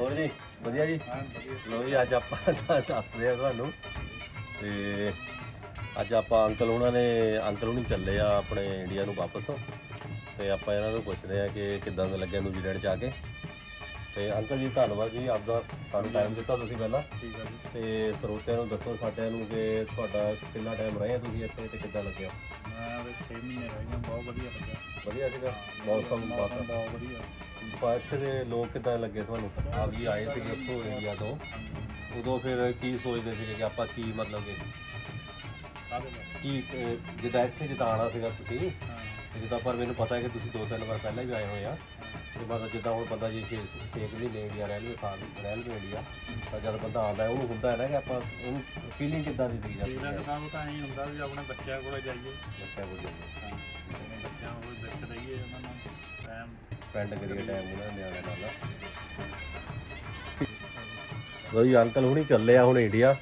ਹੋਰ ਜੀ ਵਧੀਆ ਜੀ? ਲੋ ਜੀ ਅੱਜ ਆਪਾਂ ਦੱਸਦੇ ਆ ਤੁਹਾਨੂੰ। ਤੇ ਅੱਜ ਆਪਾਂ ਅੰਕਲ ਉਹਨਾਂ ਨੇ ਅੰਕਲ ਹੁਣੀ ਚੱਲੇ ਆ ਆਪਣੇ ਇੰਡੀਆ ਨੂੰ ਵਾਪਸ। ਤੇ ਆਪਾਂ ਇਹਨਾਂ ਨੂੰ ਪੁੱਛਦੇ ਆ ਕਿ ਕਿੱਦਾਂ ਦਾ ਲੱਗਿਆ ਨਿਊਜ਼ੀਲੈਂਡ ਚ ਆ ਕੇ। ਤੇ ਅੰਕਲ ਜੀ ਧੰਨਵਾਦ ਜੀ ਆਪਦਾ ਸਾਨੂੰ ਟਾਈਮ ਦਿੱਤਾ ਤੁਸੀਂ ਪਹਿਲਾਂ। ਠੀਕ ਆ ਜੀ। ਤੇ ਸਰੋਤਿਆਂ ਨੂੰ ਦੱਸੋ ਸਾਡਿਆਂ ਨੂੰ ਕਿ ਤੁਹਾਡਾ ਕਿੰਨਾ ਟਾਈਮ ਰਹੇ ਆ ਤੁਸੀਂ ਇੱਥੇ ਤੇ ਕਿੱਦਾਂ ਲੱਗਿਆ? ਮੈਂ ਤੇ 6 ਮਹੀਨੇ ਰਹਿ ਗਿਆ ਬਹੁਤ ਵਧੀਆ ਲੱਗਿਆ। ਵਧੀਆ ਸੀਗਾ? ਮੌਸਮ ਮੌਸਮ ਬਾਤ। ਬਹੁਤ ਵਧੀਆ। ਇੱਥੇ ਦੇ ਲੋਕ ਕਿੱਦਾਂ ਲੱਗੇ ਤੁਹਾਨੂੰ? ਆਪ ਜੀ ਆਏ ਸੀਗੇ ਉੱਥੋਂ ਇੰਡੀਆ ਤੋਂ। ਉਦੋਂ ਫਿਰ ਕੀ ਸੋਚਦੇ ਸੀਗੇ ਕਿ ਆਪਾਂ ਕੀ ਮਤਲਬ ਕਿ ਕਾਹਦੇ ਕੀ ਅਹ, ਜਿੱਦਾਂ ਇੱਥੇ ਜਿੱਦਾਂ ਆਣਾ ਸੀਗਾ ਤੁਸੀਂ ਹਾਂ। ਜਿੱਦਾਂ ਪਰ ਮੈਨੂੰ ਪਤਾ ਹੈ ਕਿ ਤੁਸੀਂ ਦੋ ਤਿੰਨ ਵਾਰ ਪਹਿਲਾਂ ਵੀ ਆਏ ਹੋਏ ਆ। ਮਤਲਬ ਜਿੱਦਾਂ ਹੁਣ ਬੰਦਾ ਜੀ ਛੇ ਛੇ ਕੁ ਮਹੀਨੇ ਇੰਡੀਆ ਰਹਿ ਲਵੇ ਸਾਲ ਰਹਿ ਲਵੇ ਇੰਡੀਆ ਤਾਂ ਜਦ ਬੰਦਾ ਆਉਂਦਾ ਹੈ, ਉਹਨੂੰ ਹੁੰਦਾ ਹੈ ਨਾ ਕਿ ਆਪਾਂ ਉਹਨੂੰ ਫੀਲਿੰਗ ਕਿੱਦਾਂ ਦੀ ਸੀ ਜਦ ਇਹਦਾ ਕਿਤਾਬ ਤਾਂ ਐਂ ਹੁੰਦਾ ਵੀ ਆਪਣੇ ਬੱਚਿਆਂ ਕੋਲੇ ਜਾਈਏ। ਬੱਚਾ ਕੋਲ ਜਾਂਦੇ ਹਾਂ ਆਪਣੇ ਬੱਚਿਆਂ ਕੋਲ ਵਿੱਚ ਰਹੀਏ ਉਹਨਾਂ ਨਾਲ ਟਾਈਮ ਸਪੈਂਡ ਕਰੀਏ ਟਾਈਮ ਉਹਨਾਂ ਨਿਆਣਿਆਂ ਨਾਲ। ਲੋ ਜੀ ਅੰਕਲ ਹੁਣੀ ਚੱਲੇ ਆ ਹੁਣ ਇੰਡੀਆ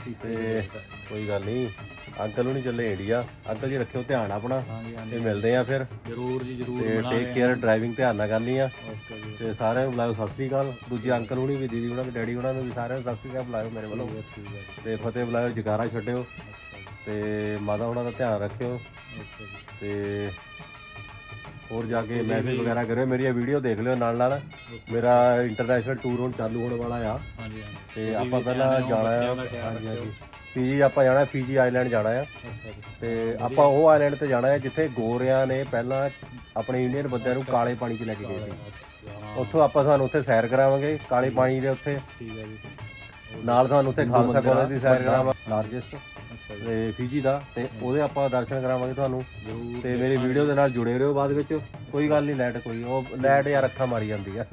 ਉਹ ਤੇ ਕੋਈ ਗੱਲ ਨਹੀਂ ਅੰਕਲ ਹੁਣੀ ਚੱਲੇ ਇੰਡੀਆ। ਅੰਕਲ ਜੀ ਰੱਖਿਓ ਧਿਆਨ ਆਪਣਾ ਹਾਂਜੀ ਤੇ ਹਾਂਜੀ ਮਿਲਦੇ ਆ ਫਿਰ। ਜ਼ਰੂਰ ਜੀ ਜ਼ਰੂਰ ਤੇ ਟੇਕ ਕੇਅਰ ਡਰਾਈਵਿੰਗ ਧਿਆਨ ਨਾਲ ਕਰਨੀ ਆ। ਓਕੇ ਜੀ। ਤੇ ਸਾਰਿਆਂ ਨੂੰ ਬੁਲਾਓ ਸਤਿ ਸ੍ਰੀ ਅਕਾਲ। ਦੂਜੇ ਅੰਕਲ ਹੁਣੀ ਵੀ ਦੀਦੀ ਹੁਣਾਂ ਵੀ ਡੈਡੀ ਹੁਣਾਂ ਨੂੰ ਵੀ ਸਾਰਿਆਂ ਨੂੰ ਸਤਿ ਸ੍ਰੀ ਅਕਾਲ ਬੁਲਾਓ ਮੇਰੇ ਵੱਲੋਂ। ਠੀਕ ਹੈ, ਠੀਕ ਹੈ ਜੀ। ਤੇ ਫਤਿਹ ਬੁਲਾਓ ਜਗਾਰਾ ਛੱਡਿਓ। ਅੱਛਾ ਜੀ। ਤੇ ਮਾਤਾ ਹੁਣਾਂ ਦਾ ਧਿਆਨ ਰੱਖਿਓ। ਓਕੇ ਜੀ। ਤੇ ਹੋਰ ਜਾ ਕੇ ਮੈਸੇਜ ਵਗੈਰਾ ਕਰਿਓ ਮੇਰੀ ਇਹ ਵੀਡੀਓ ਦੇਖ ਲਿਓ ਨਾਲ ਨਾਲ। ਮੇਰਾ ਇੰਟਰਨੈਸ਼ਨਲ ਟੂਰ ਹੁਣ ਚਾਲੂ ਹੋਣ ਵਾਲਾ ਆ। ਹਾਂਜੀ ਹਾਂਜੀ। ਤੇ ਆਪਾਂ ਪਹਿਲਾਂ ਜਾਣਾ ਆ। ਹਾਂਜੀ ਹਾਂਜੀ। ਫੀਜੀ ਆਪਾਂ ਜਾਣਾ ਫੀਜੀ ਆਈਲੈਂਡ ਜਾਣਾ ਆ। ਤੇ ਆਪਾਂ ਉਹ ਆਈਲੈਂਡ ਤੇ ਜਾਣਾ ਹੈ ਜਿੱਥੇ ਗੋਰਿਆਂ ਨੇ ਪਹਿਲਾਂ ਆਪਣੇ ਇੰਡੀਅਨ ਬੰਦਿਆਂ ਨੂੰ ਕਾਲੇ ਪਾਣੀ 'ਚ ਲੈ ਕੇ ਗਏ ਸੀ। ਉੱਥੋਂ ਆਪਾਂ ਤੁਹਾਨੂੰ ਉੱਥੇ ਸੈਰ ਕਰਾਵਾਂਗੇ ਕਾਲੇ ਪਾਣੀ ਦੇ ਉੱਤੇ ਠੀਕ ਹੈ ਜੀ। ਨਾਲ ਤੁਹਾਨੂੰ ਉੱਥੇ ਖਾਲਸਾ ਕਾਲਜ ਦੀ ਸੈਰ ਕਰਾਵਾਂਗੇ ਲਾਰਜੈਸਟ ਤੇ ਫੀਜੀ ਦਾ ਤੇ ਉਹਦੇ ਆਪਾਂ ਦਰਸ਼ਨ ਕਰਾਵਾਂਗੇ ਤੁਹਾਨੂੰ। ਤੇ ਮੇਰੀ ਵੀਡੀਓ ਦੇ ਨਾਲ ਜੁੜੇ ਰਹੋ ਬਾਅਦ ਵਿੱਚ। ਕੋਈ ਗੱਲ ਨਹੀਂ ਲਾਈਟ ਕੋਈ ਉਹ ਲਾਈਟ ਯਾਰ ਅੱਖਾਂ ਮਾਰੀ ਜਾਂਦੀ ਆ।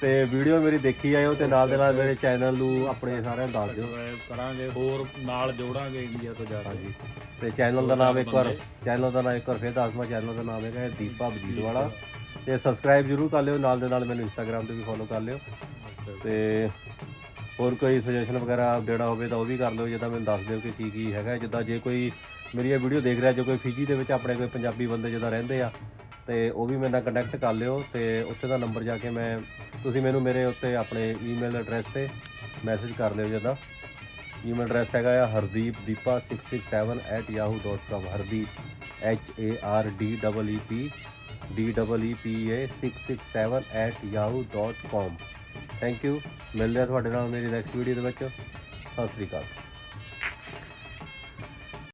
ਤੇ ਵੀਡੀਓ ਮੇਰੀ ਦੇਖੀ ਆਇਓ ਤੇ ਨਾਲ ਦੇ ਨਾਲ ਮੇਰੇ ਚੈਨਲ ਨੂੰ ਆਪਣੇ ਸਾਰਿਆਂ ਨੂੰ ਦੱਸ ਦਿਓ। ਕਰਾਂਗੇ ਹੋਰ ਨਾਲ ਜੋੜਾਂਗੇ ਇੰਡੀਆ ਤੋਂ ਜਾ ਕੇ ਹਾਂਜੀ। ਤੇ ਚੈਨਲ ਦਾ ਨਾਮ ਇੱਕ ਵਾਰ ਚੈਨਲ ਦਾ ਨਾਮ ਇੱਕ ਵਾਰ ਫੇਰ ਦੱਸਵਾਂ ਚੈਨਲ ਦਾ ਨਾਮ ਹੈਗਾ ਦੀਪਾ ਬਜੀਤ ਵਾਲਾ। ਤੇ ਸਬਸਕ੍ਰਾਈਬ ਜਰੂਰ ਕਰ ਲਿਓ ਨਾਲ ਦੇ ਨਾਲ ਮੈਨੂੰ ਇੰਸਟਾਗ੍ਰam ਤੇ ਵੀ ਫੋਲੋ ਕਰ ਲਿਓ। ਤੇ ਹੋਰ ਕੋਈ ਸੁਜੈਸ਼ਨ ਵਗੈਰਾ ਦੇਣਾ ਹੋਵੇ ਤਾਂ ਉਹ ਵੀ ਕਰ ਲਿਓ, ਜਿੱਦਾਂ ਮੈਨੂੰ ਦੱਸ ਦਿਓ ਕਿ ਕੀ ਕੀ ਹੈਗਾ। ਜਿੱਦਾਂ ਜੇ ਕੋਈ ਮੇਰੀ ਇਹ ਵੀਡੀਓ ਦੇਖ ਰਿਹਾ, ਜੇ ਕੋਈ ਫਿਜੀ ਦੇ ਵਿੱਚ ਆਪਣੇ ਕੋਈ ਪੰਜਾਬੀ ਬੰਦੇ ਜਿੱਦਾਂ ਰਹਿੰਦੇ ਆ, ਤੇ ਉਹ ਵੀ ਮੇਰੇ ਨਾਲ ਕੰਟੈਕਟ ਕਰ ਲਿਓ ਤੇ ਉੱਥੇ ਦਾ ਨੰਬਰ ਜਾ ਕੇ ਮੈਂ, ਤੁਸੀਂ ਮੈਨੂੰ ਮੇਰੇ ਉੱਤੇ ਆਪਣੇ ਈਮੇਲ ਐਡਰੈਸ ਤੇ ਮੈਸੇਜ ਕਰ ਲਿਓ ਜਿੱਦਾਂ। ਈਮੇਲ ਐਡਰੈਸ ਹੈਗਾ ਆ hardeepdeepa667@yahoo.com Hardeep, H A R D E E P, D E P A 667@yahoo.com thank you ਮਿਲਦੇ ਆ ਤੁਹਾਡੇ ਨਾਲ ਮੇਰੀ ਨੈਕਸਟ ਵੀਡੀਓ ਦੇ ਵਿੱਚ। ਸਤਿ ਸ੍ਰੀ ਅਕਾਲ।